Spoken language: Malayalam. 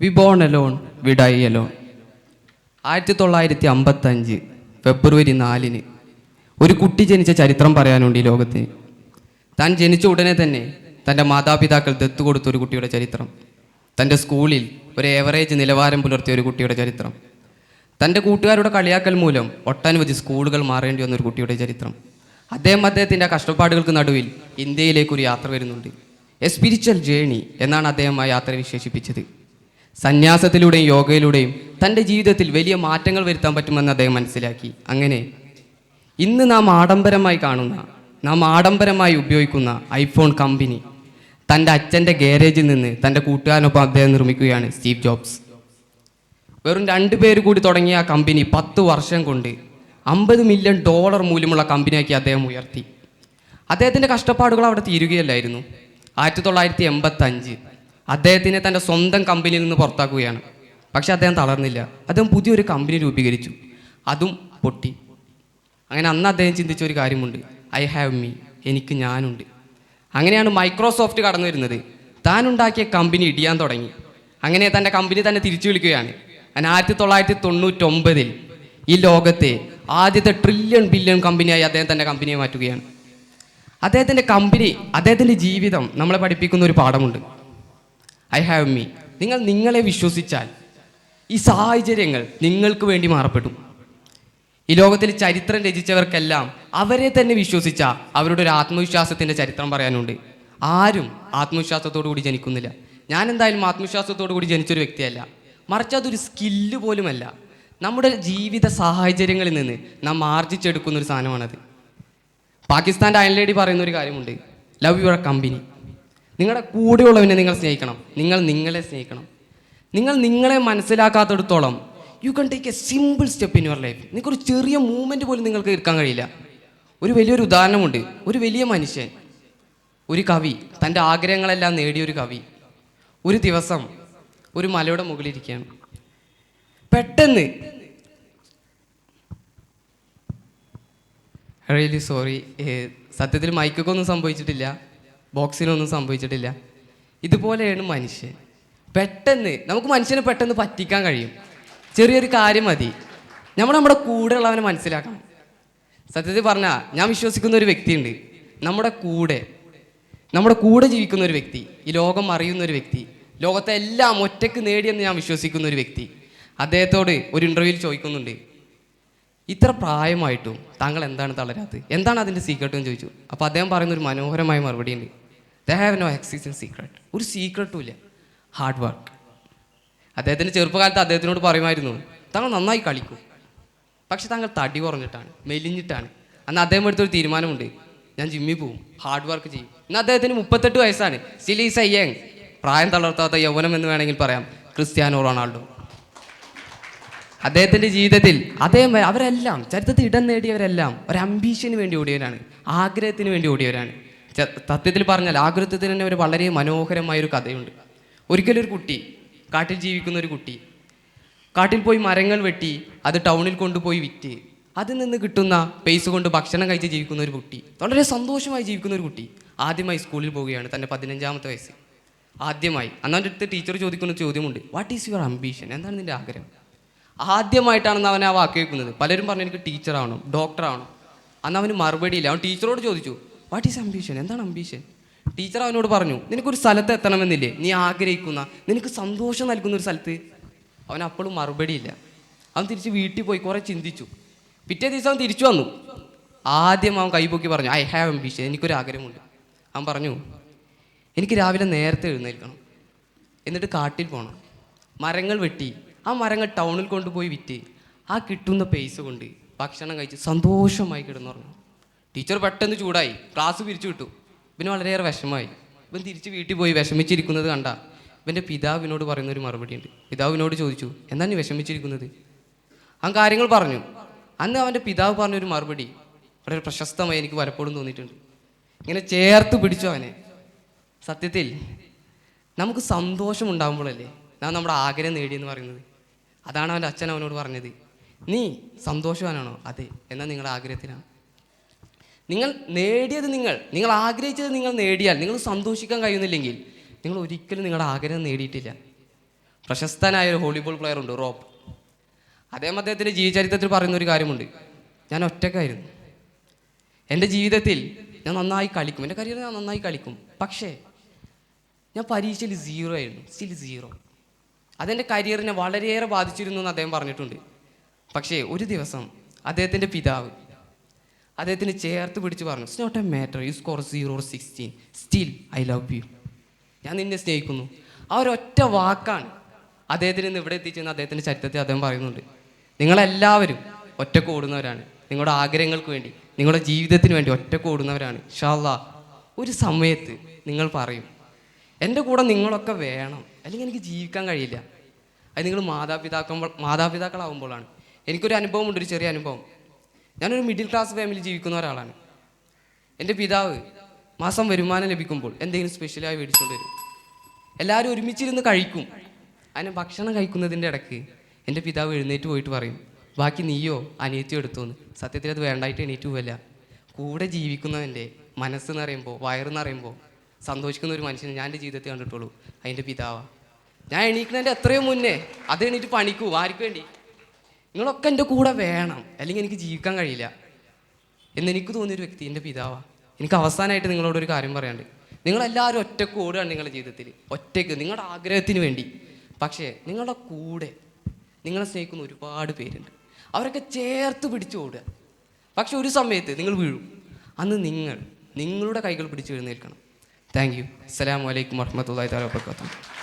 We born alone we die alone ആയിരത്തി തൊള്ളായിരത്തി അമ്പത്തഞ്ച് ഫെബ്രുവരി നാലിന് ഒരു കുട്ടി ജനിച്ച ചരിത്രം പറയാനുണ്ട് ഈ ലോകത്തിന് താൻ ജനിച്ച ഉടനെ തന്നെ തന്റെ മാതാപിതാക്കൾ ദത്തു കൊടുത്ത ഒരു കുട്ടിയുടെ ചരിത്രം. തന്റെ സ്കൂളിൽ ഒരു ഏവറേജ് നിലവാരം പുലർത്തിയ ഒരു കുട്ടിയുടെ ചരിത്രം. തന്റെ കൂട്ടുകാരുടെ കളിയാക്കൽ മൂലം ഒട്ടനവധി സ്കൂളുകൾ മാറേണ്ടി വന്ന ഒരു കുട്ടിയുടെ ചരിത്രം. അദ്ദേഹം അദ്ദേഹത്തിന്റെ കഷ്ടപ്പാടുകൾക്ക് നടുവിൽ ഇന്ത്യയിലേക്ക് ഒരു യാത്ര വരുന്നുണ്ട്. എ സ്പിരിച്വൽ ജേണി എന്നാണ് അദ്ദേഹം ആ യാത്ര വിശേഷിപ്പിച്ചത്. സന്യാസത്തിലൂടെയും യോഗയിലൂടെയും തന്റെ ജീവിതത്തിൽ വലിയ മാറ്റങ്ങൾ വരുത്താൻ പറ്റുമെന്ന് അദ്ദേഹം മനസ്സിലാക്കി. അങ്ങനെ ഇന്ന് നാം ആഡംബരമായി കാണുന്ന നാം ആഡംബരമായി ഉപയോഗിക്കുന്ന ഐഫോൺ കമ്പനി തന്റെ അച്ഛന്റെ ഗാരേജിൽ നിന്ന് തന്റെ കൂട്ടുകാരനൊപ്പം അദ്ദേഹം നിർമ്മിക്കുകയാണ് സ്റ്റീവ് ജോബ്സ്. വെറും രണ്ട് പേര് കൂടി തുടങ്ങിയ ആ കമ്പനി പത്ത് വർഷം കൊണ്ട് അമ്പത് മില്യൺ ഡോളർ മൂല്യമുള്ള കമ്പനിയാക്കി അദ്ദേഹം ഉയർത്തി. അദ്ദേഹത്തിന്റെ കഷ്ടപ്പാടുകൾ അവിടെ തീരുകയല്ലായിരുന്നു. ആയിരത്തി തൊള്ളായിരത്തി എൺപത്തഞ്ച് അദ്ദേഹത്തിനെ തന്റെ സ്വന്തം കമ്പനിയിൽ നിന്ന് പുറത്താക്കുകയാണ്. പക്ഷെ അദ്ദേഹം തളർന്നില്ല. അദ്ദേഹം പുതിയൊരു കമ്പനി രൂപീകരിച്ചു. അതും പൊട്ടി. അങ്ങനെ അന്ന് അദ്ദേഹം ചിന്തിച്ച ഒരു കാര്യമുണ്ട്. I have me. എനിക്ക് ഞാനുണ്ട്. അങ്ങനെയാണ് മൈക്രോസോഫ്റ്റ് കടന്നു വരുന്നത്. താൻ ഉണ്ടാക്കിയ കമ്പനി ഇടിയാൻ തുടങ്ങി. അങ്ങനെ തന്റെ കമ്പനി തന്നെ തിരിച്ചു വിളിക്കുകയാണ്. അങ്ങനെ ആയിരത്തി തൊള്ളായിരത്തി തൊണ്ണൂറ്റൊമ്പതിൽ ഈ ലോകത്തെ ആദ്യത്തെ ട്രില്യൺ ബില്യൺ കമ്പനിയായി അദ്ദേഹം തന്റെ കമ്പനിയെ മാറ്റുകയാണ്. അദ്ദേഹത്തിന്റെ കമ്പനി അദ്ദേഹത്തിന്റെ ജീവിതം നമ്മളെ പഠിപ്പിക്കുന്ന ഒരു പാഠമുണ്ട്. I have me. നിങ്ങൾ നിങ്ങളെ വിശ്വസിച്ചാൽ ഈ സാഹചര്യങ്ങൾ നിങ്ങൾക്ക് വേണ്ടി മാറപ്പെടും. ഈ ലോകത്തിൽ ചരിത്രം രചിച്ചവർക്കെല്ലാം അവരെ തന്നെ വിശ്വസിച്ച അവരുടെ ഒരു ആത്മവിശ്വാസത്തിന്റെ ചരിത്രം പറയാനുണ്ട്. ആരും ആത്മവിശ്വാസത്തോടു കൂടി ജനിക്കുന്നില്ല. ഞാൻ എന്തായാലും ആത്മവിശ്വാസത്തോടു കൂടി ജനിച്ചൊരു വ്യക്തിയല്ല. മറിച്ച് അതൊരു സ്കില്ല് പോലുമല്ല. നമ്മുടെ ജീവിത സാഹചര്യങ്ങളിൽ നിന്ന് നാം ആർജിച്ചെടുക്കുന്ന ഒരു സാധനമാണത്. പാകിസ്ഥാന്റെ അയൺ ലേഡി പറയുന്ന ഒരു കാര്യമുണ്ട്. ലവ് യുവർ കമ്പനി നിങ്ങളുടെ കൂടെയുള്ളവനെ നിങ്ങൾ സ്നേഹിക്കണം. നിങ്ങൾ നിങ്ങളെ സ്നേഹിക്കണം. നിങ്ങൾ നിങ്ങളെ മനസ്സിലാക്കാത്തടത്തോളം you can take a simple step in your life നിങ്ങൾക്ക് ഒരു ചെറിയ മൂവ്മെന്റ് പോലും നിങ്ങൾക്ക് എടുക്കാൻ കഴിയില്ല. ഒരു വലിയൊരു ഉദാഹരണമുണ്ട്. ഒരു വലിയ മനുഷ്യൻ ഒരു കവി തന്റെ ആഗ്രഹങ്ങളെല്ലാം നേടിയൊരു കവി. ഒരു ദിവസം ഒരു മലയുടെ മുകളിലിരിക്കുകയാണ് പെട്ടെന്ന് റിയലി സോറി സത്യത്തിൽ മൈക്കൊക്കെ ഒന്നും സംഭവിച്ചിട്ടില്ല. ബോക്സിനൊന്നും സംഭവിച്ചിട്ടില്ല. ഇതുപോലെയാണ് മനുഷ്യൻ. പെട്ടെന്ന് നമുക്ക് മനുഷ്യനെ പെട്ടെന്ന് പറ്റിക്കാൻ കഴിയും. ചെറിയൊരു കാര്യം മതി. നമ്മൾ നമ്മുടെ കൂടെ ഉള്ളവനെ മനസ്സിലാക്കണം. സത്യത്തിൽ പറഞ്ഞാൽ ഞാൻ വിശ്വസിക്കുന്ന ഒരു വ്യക്തിയുണ്ട്. നമ്മുടെ കൂടെ നമ്മുടെ കൂടെ ജീവിക്കുന്ന ഒരു വ്യക്തി ഈ ലോകം അറിയുന്ന ഒരു വ്യക്തി ലോകത്തെ എല്ലാം ഒറ്റയ്ക്ക് നേടിയെന്ന് ഞാൻ വിശ്വസിക്കുന്ന ഒരു വ്യക്തി അദ്ദേഹത്തോട് ഒരു ഇന്റർവ്യൂവിൽ ചോദിക്കുന്നുണ്ട്. ഇത്ര പ്രായമായിട്ടും താങ്കൾ എന്താണ് തളരാത്തത്? എന്താണ് അതിന്റെ സീക്രട്ട് എന്ന് ചോദിച്ചു. അപ്പോൾ അദ്ദേഹം പറയുന്ന ഒരു മനോഹരമായ മറുപടി ഉണ്ട് the have no existence secret ഒരു സീക്രട്ടും ഇല്ല. ഹാർഡ് വർക്ക് അദ്ദേഹത്തിന്റെ ചെറുപ്പകാലത്ത് അദ്ദേഹത്തിനോട് പറയുമായിരുന്നു താങ്കൾ നന്നായി കളിക്കും. പക്ഷെ താങ്കൾ തടി കുറഞ്ഞിട്ടാണ് മെലിഞ്ഞിട്ടാണ്. അന്ന് അദ്ദേഹം എടുത്തൊരു തീരുമാനമുണ്ട്. ഞാൻ ജിമ്മിൽ പോവും. ഹാർഡ് വർക്ക് ചെയ്യും. ഇന്ന് അദ്ദേഹത്തിന് മുപ്പത്തെട്ട് വയസ്സാണ്. സ്റ്റിൽ ഈസ് എ യങ് പ്രായം തളർത്താത്ത യൗവനം എന്ന് വേണമെങ്കിൽ പറയാം. Cristiano Ronaldo. അദ്ദേഹത്തിന്റെ ജീവിതത്തിൽ അദ്ദേഹം അവരെല്ലാം ചരിത്രത്തിൽ ഇടം നേടിയവരെല്ലാം ഒരു അംബീഷന് വേണ്ടി ഓടിയവരാണ്. ആഗ്രഹത്തിന് വേണ്ടി ഓടിയവരാണ്. സത്യത്തിൽ പറഞ്ഞാൽ ആകൃതത്തിൽ തന്നെ ഒരു വളരെ മനോഹരമായൊരു കഥയുണ്ട്. ഒരിക്കലും ഒരു കുട്ടി കാട്ടിൽ ജീവിക്കുന്ന ഒരു കുട്ടി കാട്ടിൽ പോയി മരങ്ങൾ വെട്ടി അത് ടൗണിൽ കൊണ്ടുപോയി വിറ്റ് അതിൽ നിന്ന് കിട്ടുന്ന പൈസ കൊണ്ട് ഭക്ഷണം കഴിച്ച് ജീവിക്കുന്ന ഒരു കുട്ടി വളരെ സന്തോഷമായി ജീവിക്കുന്ന ഒരു കുട്ടി ആദ്യമായി സ്കൂളിൽ പോവുകയാണ് തന്റെ പതിനഞ്ചാമത്തെ വയസ്സ്. ആദ്യമായി അന്നവന്റെ അടുത്ത് ടീച്ചർ ചോദിക്കുന്ന ചോദ്യമുണ്ട് വാട്ട് ഈസ് യുവർ അംബീഷൻ എന്താണ് നിന്റെ ആഗ്രഹം? ആദ്യമായിട്ടാണെന്ന് അവൻ ആ വാക്ക് കേൾക്കുന്നത്. പലരും പറഞ്ഞു എനിക്ക് ഡോക്ടർ ആവണം അന്ന് അവന് മറുപടിയില്ല. അവൻ ടീച്ചറോട് ചോദിച്ചു വാട്ട് ഈസ് അംബീഷൻ എന്താണ് അംബീഷൻ ടീച്ചർ അവനോട് പറഞ്ഞു നിനക്കൊരു സ്ഥലത്ത് എത്തണമെന്നില്ലേ? നീ ആഗ്രഹിക്കുന്ന നിനക്ക് സന്തോഷം നൽകുന്ന ഒരു സ്ഥലത്ത്. അവൻ അപ്പോഴും മറുപടിയില്ല. അവൻ തിരിച്ച് വീട്ടിൽ പോയി കുറേ ചിന്തിച്ചു. പിറ്റേ ദിവസം അവൻ തിരിച്ചു വന്നു. ആദ്യം അവൻ കൈപൊക്കി പറഞ്ഞു ഐ ഹാവ് അംബീഷൻ എനിക്കൊരു ആഗ്രഹമുണ്ട്. അവൻ പറഞ്ഞു എനിക്ക് രാവിലെ നേരത്തെ എഴുന്നേൽക്കണം. എന്നിട്ട് കാട്ടിൽ പോകണം മരങ്ങൾ വെട്ടി ആ മരങ്ങൾ ടൗണിൽ കൊണ്ടുപോയി വിറ്റ് ആ കിട്ടുന്ന പൈസ കൊണ്ട് ഭക്ഷണം കഴിച്ച് സന്തോഷമായി കിടന്നുറങ്ങും ടീച്ചർ പെട്ടെന്ന് ചൂടായി. ക്ലാസ് പിരിച്ചു വിട്ടു. ഇവന് വളരെയേറെ വിഷമമായി. ഇവൻ തിരിച്ച് വീട്ടിൽ പോയി വിഷമിച്ചിരിക്കുന്നത് കണ്ട. ഇവന്റെ പിതാവിനോട് പറയുന്ന ഒരു മറുപടി ഉണ്ട് പിതാവിനോട് ചോദിച്ചു എന്താണ് നീ വിഷമിച്ചിരിക്കുന്നത്? അവൻ കാര്യങ്ങൾ പറഞ്ഞു. അന്ന് അവന്റെ പിതാവ് പറഞ്ഞൊരു മറുപടി വളരെ പ്രശസ്തമായി എനിക്ക് പലപ്പോഴും തോന്നിയിട്ടുണ്ട്. ഇങ്ങനെ ചേർത്ത് പിടിച്ചു അവനെ. സത്യത്തിൽ നമുക്ക് സന്തോഷം ഉണ്ടാകുമ്പോഴല്ലേ നാം നമ്മുടെ ആഗ്രഹം നേടിയെന്ന് പറയുന്നത്. അതാണ് അവന്റെ അച്ഛൻ അവനോട് പറഞ്ഞത്. നീ സന്തോഷവാനാണോ? അതെ. എന്നാൽ നിങ്ങളുടെ ആഗ്രഹത്തിലാണ് നിങ്ങൾ നേടിയത് നിങ്ങൾ നിങ്ങൾ ആഗ്രഹിച്ചത് നിങ്ങൾ നേടിയാൽ നിങ്ങൾ സന്തോഷിക്കാൻ കഴിയുന്നില്ലെങ്കിൽ നിങ്ങൾ ഒരിക്കലും നിങ്ങളുടെ ആഗ്രഹം നേടിയിട്ടില്ല. പ്രശസ്തനായ ഒരു വോളിബോൾ പ്ലെയർ ഉണ്ട് റോപ്പ് അദ്ദേഹം അദ്ദേഹത്തിന്റെ ജീവചരിത്രത്തിൽ പറയുന്ന ഒരു കാര്യമുണ്ട്. ഞാൻ ഒറ്റക്കായിരുന്നു എന്റെ ജീവിതത്തിൽ ഞാൻ നന്നായി കളിക്കും. എന്റെ കരിയറിൽ ഞാൻ നന്നായി കളിക്കും. പക്ഷേ ഞാൻ പരീക്ഷയിൽ സീറോ ആയിരുന്നു സ്റ്റിൽ സീറോ അതെന്റെ കരിയറിനെ വളരെയേറെ ബാധിച്ചിരുന്നു എന്ന് അദ്ദേഹം പറഞ്ഞിട്ടുണ്ട്. പക്ഷേ ഒരു ദിവസം അദ്ദേഹത്തിന്റെ പിതാവ് അദ്ദേഹത്തിന് ചേർത്ത് പിടിച്ച് പറഞ്ഞു it's not a matter you score zero sixteen still I love you ഞാൻ നിന്നെ സ്നേഹിക്കുന്നു. ആ ഒരൊറ്റ വാക്കാണ് അദ്ദേഹത്തിന് ഇന്ന് ഇവിടെ എത്തിച്ചെന്ന് അദ്ദേഹത്തിന്റെ ചരിത്രത്തിൽ അദ്ദേഹം പറയുന്നുണ്ട്. നിങ്ങളെല്ലാവരും ഒറ്റയ്ക്ക് ഓടുന്നവരാണ് നിങ്ങളുടെ ആഗ്രഹങ്ങൾക്ക് വേണ്ടി നിങ്ങളുടെ ജീവിതത്തിന് വേണ്ടി ഒറ്റയ്ക്ക് ഓടുന്നവരാണ് ഷാല്ലാ ഒരു സമയത്ത് നിങ്ങൾ പറയും എന്റെ കൂടെ നിങ്ങളൊക്കെ വേണം. അല്ലെങ്കിൽ എനിക്ക് ജീവിക്കാൻ കഴിയില്ല. അത് നിങ്ങൾ മാതാപിതാക്കൾ മാതാപിതാക്കളാവുമ്പോഴാണ്. എനിക്കൊരു അനുഭവമുണ്ട് ഒരു ചെറിയ അനുഭവം. ഞാനൊരു മിഡിൽ ക്ലാസ് ഫാമിലി ജീവിക്കുന്ന ഒരാളാണ്. എന്റെ പിതാവ് മാസം വരുമാനം ലഭിക്കുമ്പോൾ എന്തെങ്കിലും സ്പെഷ്യലായി മേടിച്ചുകൊണ്ട് വരും. എല്ലാവരും ഒരുമിച്ചിരുന്ന് കഴിക്കും. അതിന് ഭക്ഷണം കഴിക്കുന്നതിന്റെ ഇടയ്ക്ക് എന്റെ പിതാവ് എഴുന്നേറ്റ് പോയിട്ട് പറയും ബാക്കി നീയോ അനിയത്തിയോ എടുത്തോന്ന്. സത്യത്തിൽ അത് വേണ്ടായിട്ട് എണീറ്റ് പോവല്ല. കൂടെ ജീവിക്കുന്നവന്റെ മനസ്സെന്ന് പറയുമ്പോൾ വയറെന്ന് പറയുമ്പോൾ സന്തോഷിക്കുന്ന ഒരു മനുഷ്യനെ ഞാൻ എന്റെ ജീവിതത്തിൽ കണ്ടിട്ടുള്ളൂ. അതിന്റെ പിതാവാണ് ഞാൻ എണീക്കുന്നതിന്റെ എത്രയോ മുന്നേ അത് എണീറ്റ് പണിക്കൂ. ആർക്ക് വേണ്ടി? നിങ്ങളൊക്കെ എന്റെ കൂടെ വേണം. അല്ലെങ്കിൽ എനിക്ക് ജീവിക്കാൻ കഴിയില്ല. എന്നെനിക്ക് തോന്നിയൊരു വ്യക്തി എന്റെ പിതാവാണ് എനിക്ക് അവസാനമായിട്ട് നിങ്ങളോട് ഒരു കാര്യം പറയാണ്ട് നിങ്ങളെല്ലാവരും ഒറ്റയ്ക്ക് ഓടുകയാണ് നിങ്ങളുടെ ജീവിതത്തിൽ. ഒറ്റയ്ക്ക് നിങ്ങളുടെ ആഗ്രഹത്തിന് വേണ്ടി. പക്ഷേ നിങ്ങളുടെ കൂടെ നിങ്ങളെ സ്നേഹിക്കുന്ന ഒരുപാട് പേരുണ്ട്. അവരൊക്കെ ചേർത്ത് പിടിച്ച് ഓടുക. പക്ഷെ ഒരു സമയത്ത് നിങ്ങൾ വീഴും. അന്ന് നിങ്ങൾ നിങ്ങളുടെ കൈകൾ പിടിച്ച് എഴുന്നേൽക്കണം. താങ്ക് യു അസ്സലാമു അലൈക്കും വർഹമത്തല്ലാ തആല വബറകാതുഹു